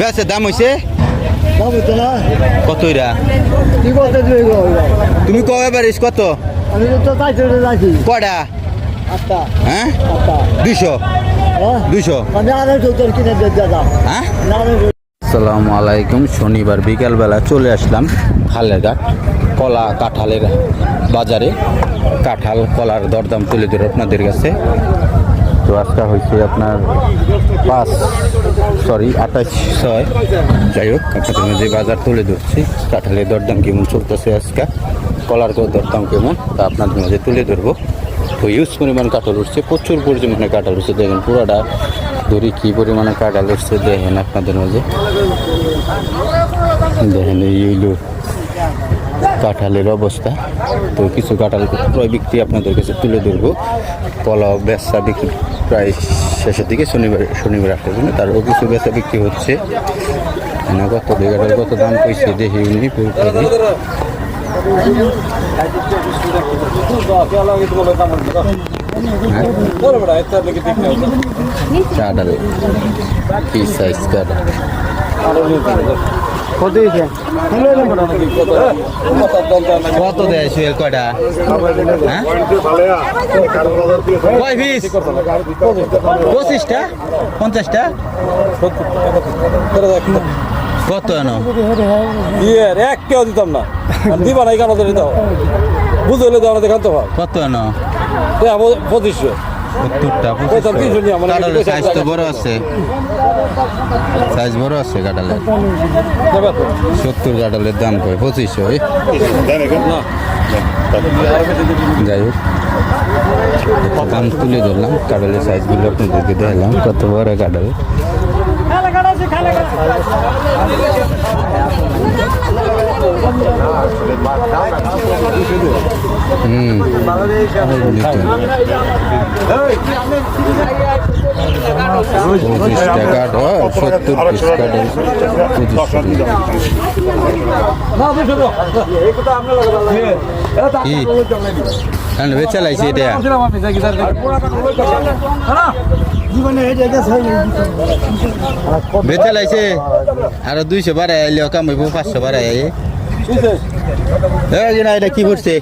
বেছে দাম না। কত গো তুমি কবে পারিস কত? আটটা। হ্যাঁ? দুইশো? হ্যাঁ? দুইশো? দাদা হ্যাঁ? আড়াইশো। আসসালামু আলাইকুম। শনিবার বিকালবেলা চলে আসলাম খালের ঘাট কলা কাঁঠালের বাজারে। কাঁঠাল কলার দরদাম তুলে ধরে আপনাদের কাছে। তো আজকে হয়েছে আপনার পাঁচ সরি আঠাশ ছয়। যাই হোক, আপনাদের মাঝে বাজার তুলে ধরছি, কাঁঠালের দরদাম কেমন চলতেছে আজকে? কলার দরদাম কেমন? তা আপনাদের মাঝে তুলে ধরবো। তো ইউজ পরিমাণ কাঁঠাল উঠছে, প্রচুর পরিমাণে কাঁঠাল উঠছে। দেখেন পুরাটা ধরি কী পরিমাণে কাঁঠাল উঠছে, দেখেন আপনাদের মাঝে। দেখেন এই কাঁঠালের অবস্থা। তো কিছু কাঁঠাল ক্রয় বিক্রি আপনাদের কাছে তুলে ধরবো। কলা বেচা বিক্রি প্রায় শেষের দিকে শনিবার শনিবার আটটার জন্য। তারও কিছু বেচা বিক্রি হচ্ছে। এখানে কত বিঘাটার কত দাম পয়সা দেখি উনি পুরোপুরি কাঁঠাল কি সাইজ কাঁঠাল কত হয়েছে। কত দেয় কয়টা? হ্যাঁ? কয় পিস পঁচিশটা? পঞ্চাশটা? কত এনো ইয়ে এক কেউ দিতাম না। দিবা না কেন দিতে বুঝলে তো আমরা দেখান তো কত এনো পঁচিশশো। সত্তরটা কাঁঠালের সাইজ তো বড় আছে। সাইজ বড় আছে কাঁঠালের। সত্তর কাঁঠালের দাম কয় পঁচিশশো যাই হোক দাম তুলে ধরলাম কাঁঠালের সাইজগুলো আপনাদেরকে দেখলাম কত বড় কাঁঠাল। হুম পঁচিশ টাকা সত্তর পিস কাঁঠাল পঁচিশশো কি কারণ বেচা লাইছে। এটা বেচা লাইছে আর দুইশো বাড়াই পাঁচশো বাড়াই না, এটা কি করছে?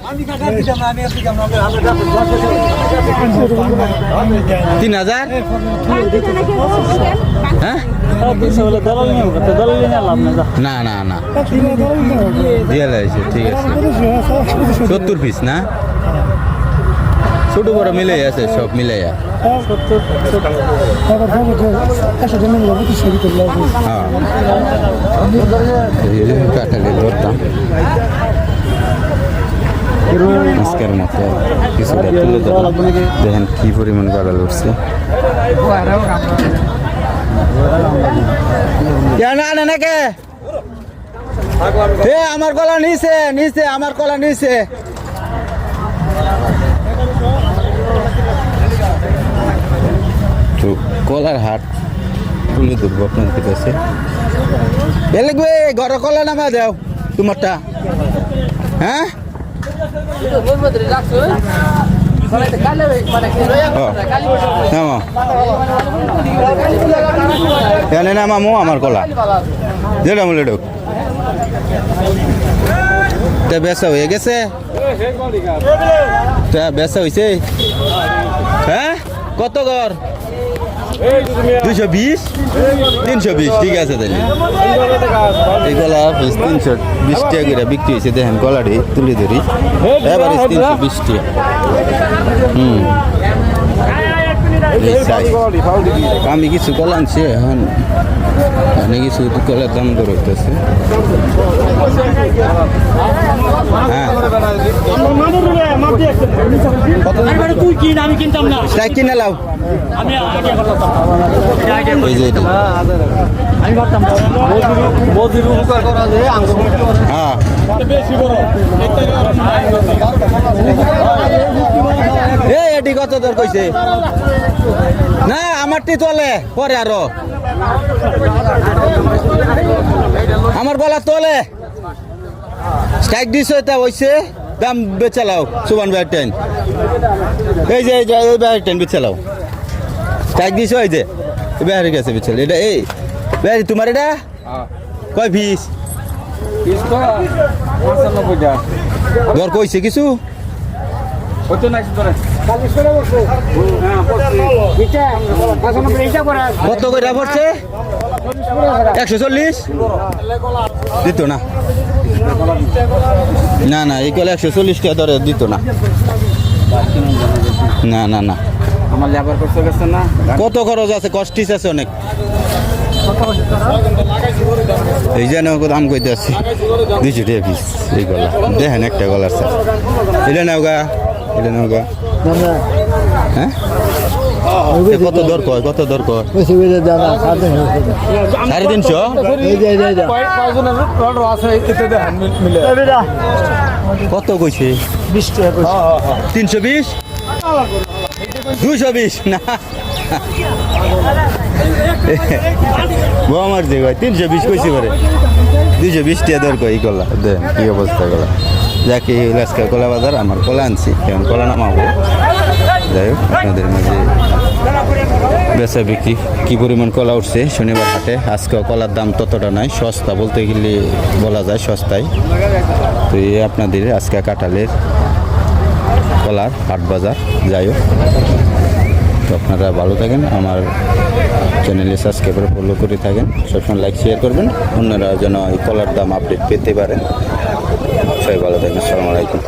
তিন হাজার? হ্যাঁ? না না না। দিয়ে ঠিক আছে। সত্তর পিস না? ছোট বড় মিলে আছে সব মিলাইয়া হ্যাঁ। কাঁঠালের ধরতাম আজকের মতো কিছুটা তুলে ধরলাম। দেখেন কি পরিমাণ কাঁঠাল উঠছে। না না নাকি এ আমার কলা নিছে নিছে আমার কলা নিচে। তো কলার হাট তুলে ধরবো আপনাদের কাছে। এলে গো ঘর কলা নামা দাও তোমারটা। হ্যাঁ? নামো এখানে নামামো আমার কলা। যেটা মূল্য ঢোক তা বেচা হয়ে গেছে। তা বেচা হয়েছে হ্যাঁ? কত ঘর দুশো বিশ? তিনশো বিশ, ঠিক আছে তাহলে। এই কলা তিনশো বিশ টাকা করে বিক্রি হয়েছে, দেখেন কলাটি তুলে ধরি। এবার তিনশো বিশ টাকা। হুম। আমি কিছু কলা আনছি এখন। অনেক কিছু কলার দাম দর হইতেছে হ্যাঁ। তুই কিন আমি কিনতাম না। তাই কিনে লাও। আমি আগে করতাম। আমি ভাবতাম মোদির উপকার করা হ্যাঁ। এই এটি কত দর কইছে? না আমারটি চলে পরে আরও। আমার গলা তোলে। স্ট্রাইক দিছ এটা হইছে। দাম বেচালাও সুবান ভাই টেন। এই যে এই যে এই ভাই টেন বেচালাও। স্ট্রাইক দিছ এই যে? ভাই গেছে বেচাল। এটা এই ভাই তোমার এটা? কয় পিস? পিস তো দর কইছে কিছু? তোরে? কত করে পড়ছে? একশো চল্লিশ? দিত না। না না এই কলে একশো চল্লিশ টাকা দরে দিত না। না না না। আমার লেবার করতে গেছে না। কত খরচ আছে? কষ্টিস আছে অনেক। এই যে নাও দাম কইতে আছি। দুইশো টাকা পিস এই গলা। দেখেন একটা গলার স্যার এটা নাও গা এটা নাও গা। হ্যাঁ? কত দর কয় কত দর কয় সাড়ে তিনশো? কত কইছে? করে। তিনশো বিশ? দুশো বিশ? না। আমার যে কয় তিনশো বিশ কইছে পারে। দুইশো বিশ টিয়া দর কয় এই কলা। দেন কি অবস্থা কলা? যাকে কলা বাজার আমার কলা আনছি। এখন কলা নামাবো। যাই হোক, আপনাদের মাঝে বেচা বিক্রি কি পরিমাণ কলা উঠছে শনিবার হাটে? আজকে কলার দাম ততটা নাই সস্তা বলতে গেলে বলা যায় সস্তায়। তো এই আপনাদের আজকে কাঁঠালের কলার হাট বাজার, যাই হোক। তো আপনারা ভালো থাকেন, আমার চ্যানেলে সাবস্ক্রাইব করে ফলো করে থাকেন। সবসময় লাইক শেয়ার করবেন, অন্যরা যেন এই কলার দাম আপডেট পেতে পারেন। সবাই ভালো থাকেন, আসসালামু আলাইকুম।